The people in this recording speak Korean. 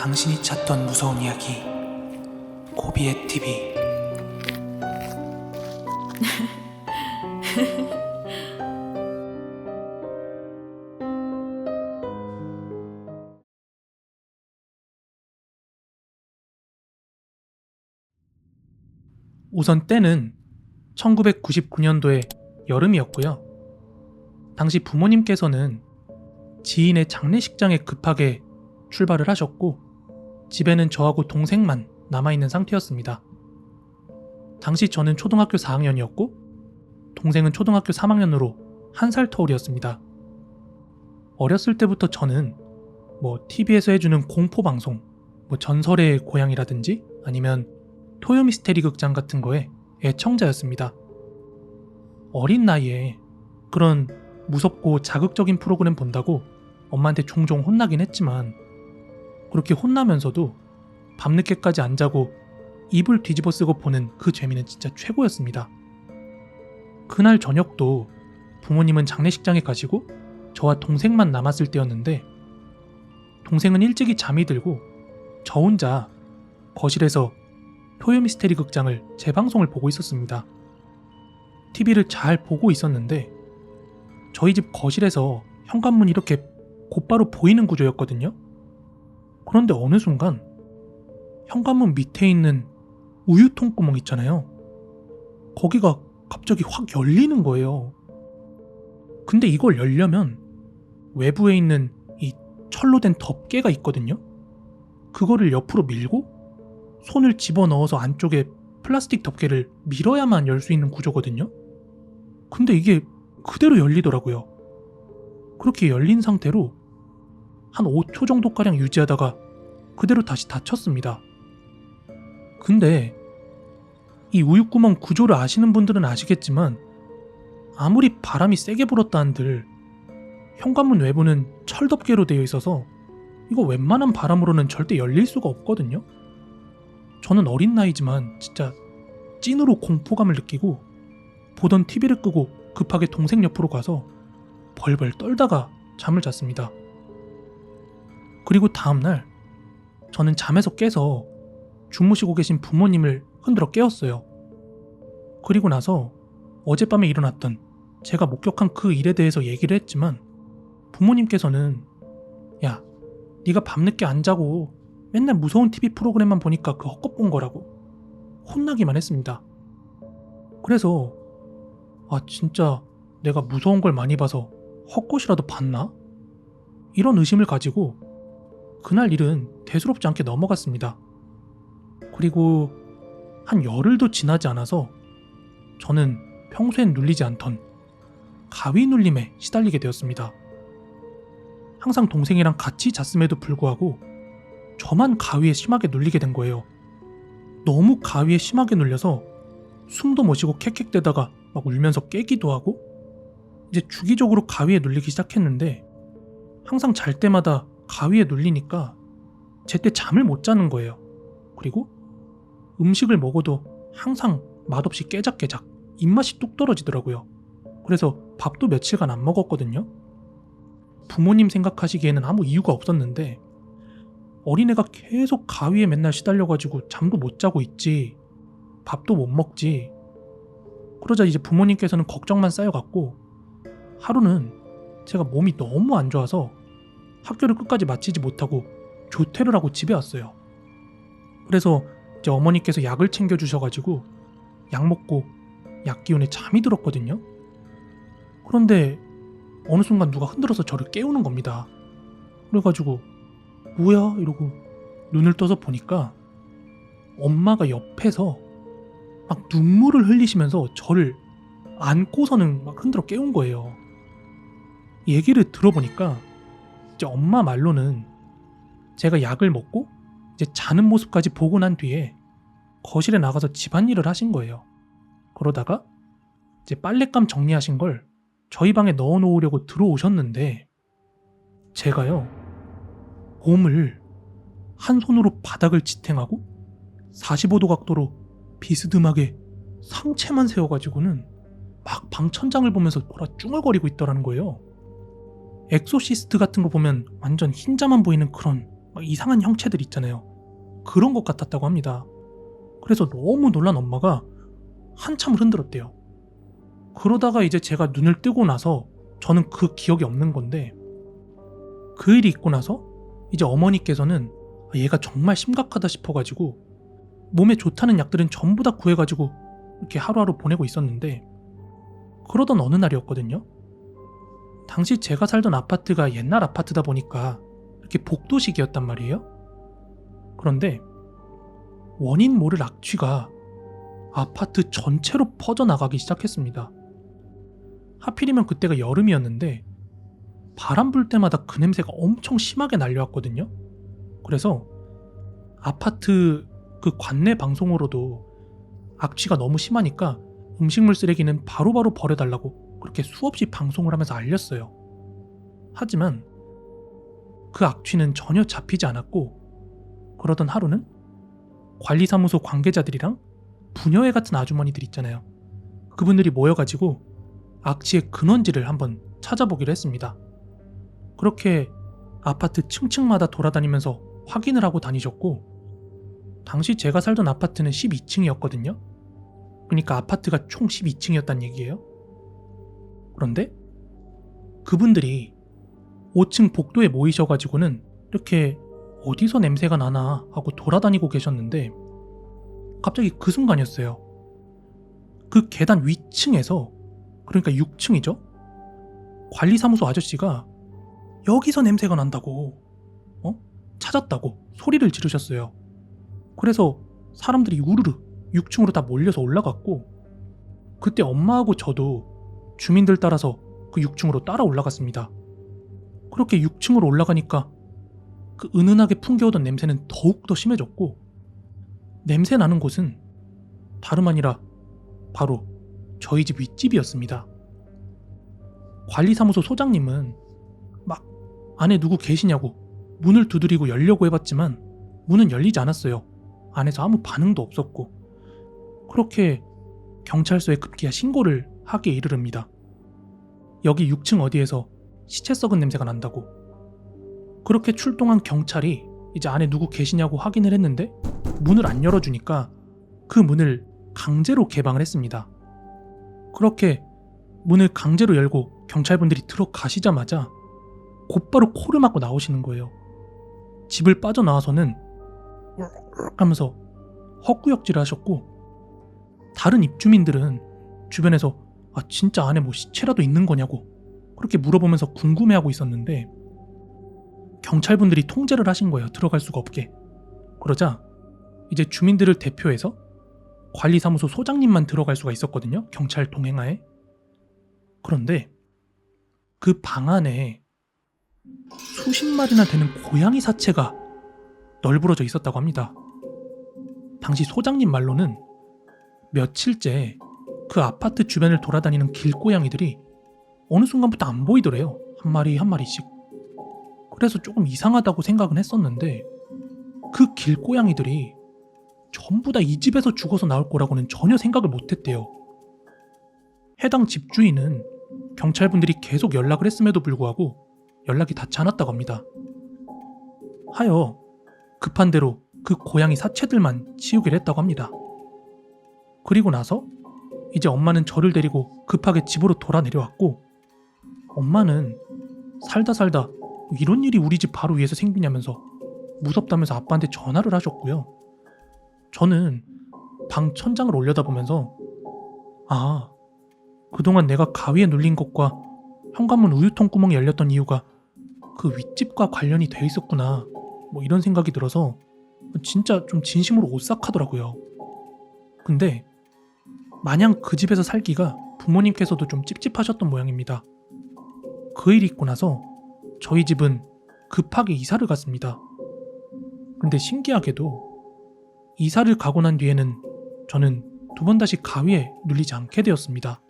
당신이 찾던 무서운 이야기 고비의 TV 우선 때는 1999년도의 여름이었고요. 당시 부모님께서는 지인의 장례식장에 급하게 출발을 하셨고 집에는 저하고 동생만 남아있는 상태였습니다. 당시 저는 초등학교 4학년이었고 동생은 초등학교 3학년으로 한 살 터울이었습니다. 어렸을 때부터 저는 뭐 TV에서 해주는 공포 방송, 뭐 전설의 고향이라든지 아니면 토요 미스테리 극장 같은 거에 애청자였습니다. 어린 나이에 그런 무섭고 자극적인 프로그램 본다고 엄마한테 종종 혼나긴 했지만 그렇게 혼나면서도 밤늦게까지 안 자고 이불 뒤집어 쓰고 보는 그 재미는 진짜 최고였습니다. 그날 저녁도 부모님은 장례식장에 가시고 저와 동생만 남았을 때였는데 동생은 일찍이 잠이 들고 저 혼자 거실에서 토요 미스테리 극장을 재방송을 보고 있었습니다. TV를 잘 보고 있었는데 저희 집 거실에서 현관문이 이렇게 곧바로 보이는 구조였거든요. 그런데 어느 순간 현관문 밑에 있는 우유통 구멍 있잖아요. 거기가 갑자기 확 열리는 거예요. 근데 이걸 열려면 외부에 있는 이 철로 된 덮개가 있거든요. 그거를 옆으로 밀고 손을 집어 넣어서 안쪽에 플라스틱 덮개를 밀어야만 열 수 있는 구조거든요. 근데 이게 그대로 열리더라고요. 그렇게 열린 상태로 한 5초 정도가량 유지하다가 그대로 다시 닫혔습니다. 근데 이 우유구멍 구조를 아시는 분들은 아시겠지만 아무리 바람이 세게 불었다 한들 현관문 외부는 철덮개로 되어 있어서 이거 웬만한 바람으로는 절대 열릴 수가 없거든요. 저는 어린 나이지만 진짜 찐으로 공포감을 느끼고 보던 TV를 끄고 급하게 동생 옆으로 가서 벌벌 떨다가 잠을 잤습니다. 그리고 다음날 저는 잠에서 깨서 주무시고 계신 부모님을 흔들어 깨웠어요. 그리고 나서 어젯밤에 일어났던 제가 목격한 그 일에 대해서 얘기를 했지만 부모님께서는 야, 네가 밤늦게 안 자고 맨날 무서운 TV 프로그램만 보니까 그 헛것 본 거라고 혼나기만 했습니다. 그래서 아 진짜 내가 무서운 걸 많이 봐서 헛것이라도 봤나? 이런 의심을 가지고 그날 일은 대수롭지 않게 넘어갔습니다. 그리고 한 열흘도 지나지 않아서 저는 평소엔 눌리지 않던 가위 눌림에 시달리게 되었습니다. 항상 동생이랑 같이 잤음에도 불구하고 저만 가위에 심하게 눌리게 된 거예요. 너무 가위에 심하게 눌려서 숨도 못 쉬고 캑캑대다가 막 울면서 깨기도 하고 이제 주기적으로 가위에 눌리기 시작했는데 항상 잘 때마다 가위에 눌리니까 제때 잠을 못 자는 거예요. 그리고 음식을 먹어도 항상 맛없이 깨작깨작 입맛이 뚝 떨어지더라고요. 그래서 밥도 며칠간 안 먹었거든요. 부모님 생각하시기에는 아무 이유가 없었는데 어린애가 계속 가위에 맨날 시달려가지고 잠도 못 자고 있지 밥도 못 먹지 그러자 이제 부모님께서는 걱정만 쌓여갔고 하루는 제가 몸이 너무 안 좋아서 학교를 끝까지 마치지 못하고 조퇴를 하고 집에 왔어요. 그래서 이제 어머니께서 약을 챙겨 주셔가지고 약 먹고 약 기운에 잠이 들었거든요. 그런데 어느 순간 누가 흔들어서 저를 깨우는 겁니다. 그래가지고 뭐야 이러고 눈을 떠서 보니까 엄마가 옆에서 막 눈물을 흘리시면서 저를 안고서는 막 흔들어 깨운 거예요. 얘기를 들어보니까 이제 엄마 말로는 제가 약을 먹고 이제 자는 모습까지 보고 난 뒤에 거실에 나가서 집안일을 하신 거예요. 그러다가 이제 빨랫감 정리하신 걸 저희 방에 넣어 놓으려고 들어오셨는데 제가요 몸을 한 손으로 바닥을 지탱하고 45도 각도로 비스듬하게 상체만 세워가지고는 막 방 천장을 보면서 뭐라 쭝얼거리고 있더라는 거예요. 엑소시스트 같은 거 보면 완전 흰자만 보이는 그런 막 이상한 형체들 있잖아요. 그런 것 같았다고 합니다. 그래서 너무 놀란 엄마가 한참을 흔들었대요. 그러다가 이제 제가 눈을 뜨고 나서 저는 그 기억이 없는 건데 그 일이 있고 나서 이제 어머니께서는 얘가 정말 심각하다 싶어가지고 몸에 좋다는 약들은 전부 다 구해가지고 이렇게 하루하루 보내고 있었는데 그러던 어느 날이었거든요. 당시 제가 살던 아파트가 옛날 아파트다 보니까 이렇게 복도식이었단 말이에요. 그런데 원인 모를 악취가 아파트 전체로 퍼져나가기 시작했습니다. 하필이면 그때가 여름이었는데 바람 불 때마다 그 냄새가 엄청 심하게 날려왔거든요. 그래서 아파트 그 관내 방송으로도 악취가 너무 심하니까 음식물 쓰레기는 바로바로 버려달라고 그렇게 수없이 방송을 하면서 알렸어요. 하지만 그 악취는 전혀 잡히지 않았고 그러던 하루는 관리사무소 관계자들이랑 부녀회 같은 아주머니들 있잖아요. 그분들이 모여가지고 악취의 근원지를 한번 찾아보기로 했습니다. 그렇게 아파트 층층마다 돌아다니면서 확인을 하고 다니셨고 당시 제가 살던 아파트는 12층이었거든요. 그러니까 아파트가 총 12층이었단 얘기예요. 그런데 그분들이 5층 복도에 모이셔가지고는 이렇게 어디서 냄새가 나나 하고 돌아다니고 계셨는데 갑자기 그 순간이었어요. 그 계단 위층에서 그러니까 6층이죠. 관리사무소 아저씨가 여기서 냄새가 난다고 어? 찾았다고 소리를 지르셨어요. 그래서 사람들이 우르르 6층으로 다 몰려서 올라갔고 그때 엄마하고 저도 주민들 따라서 그 6층으로 따라 올라갔습니다. 그렇게 6층으로 올라가니까 그 은은하게 풍겨오던 냄새는 더욱더 심해졌고 냄새 나는 곳은 다름 아니라 바로 저희 집 윗집이었습니다. 관리사무소 소장님은 막 안에 누구 계시냐고 문을 두드리고 열려고 해봤지만 문은 열리지 않았어요. 안에서 아무 반응도 없었고 그렇게 경찰서에 급기야 신고를 하기에 이르릅니다. 여기 6층 어디에서 시체 썩은 냄새가 난다고. 그렇게 출동한 경찰이 이제 안에 누구 계시냐고 확인을 했는데 문을 안 열어주니까 그 문을 강제로 개방을 했습니다. 그렇게 문을 강제로 열고 경찰분들이 들어가시자마자 곧바로 코를 막고 나오시는 거예요. 집을 빠져나와서는 하면서 헛구역질을 하셨고 다른 입주민들은 주변에서 아 진짜 안에 뭐 시체라도 있는 거냐고 그렇게 물어보면서 궁금해하고 있었는데 경찰분들이 통제를 하신 거예요. 들어갈 수가 없게. 그러자 이제 주민들을 대표해서 관리사무소 소장님만 들어갈 수가 있었거든요. 경찰 동행하에. 그런데 그 방 안에 수십 마리나 되는 고양이 사체가 널브러져 있었다고 합니다. 당시 소장님 말로는 며칠째 그 아파트 주변을 돌아다니는 길고양이들이 어느 순간부터 안 보이더래요. 한 마리 한 마리씩. 그래서 조금 이상하다고 생각은 했었는데 그 길고양이들이 전부 다 이 집에서 죽어서 나올 거라고는 전혀 생각을 못 했대요. 해당 집주인은 경찰분들이 계속 연락을 했음에도 불구하고 연락이 닿지 않았다고 합니다. 하여 급한 대로 그 고양이 사체들만 치우기로 했다고 합니다. 그리고 나서 이제 엄마는 저를 데리고 급하게 집으로 돌아 내려왔고 엄마는 살다 살다 이런 일이 우리 집 바로 위에서 생기냐면서 무섭다면서 아빠한테 전화를 하셨고요. 저는 방 천장을 올려다보면서 아 그동안 내가 가위에 눌린 것과 현관문 우유통 구멍이 열렸던 이유가 그 윗집과 관련이 돼 있었구나 뭐 이런 생각이 들어서 진짜 좀 진심으로 오싹하더라고요. 근데 마냥 그 집에서 살기가 부모님께서도 좀 찝찝하셨던 모양입니다. 그 일이 있고 나서 저희 집은 급하게 이사를 갔습니다. 근데 신기하게도 이사를 가고 난 뒤에는 저는 두 번 다시 가위에 눌리지 않게 되었습니다.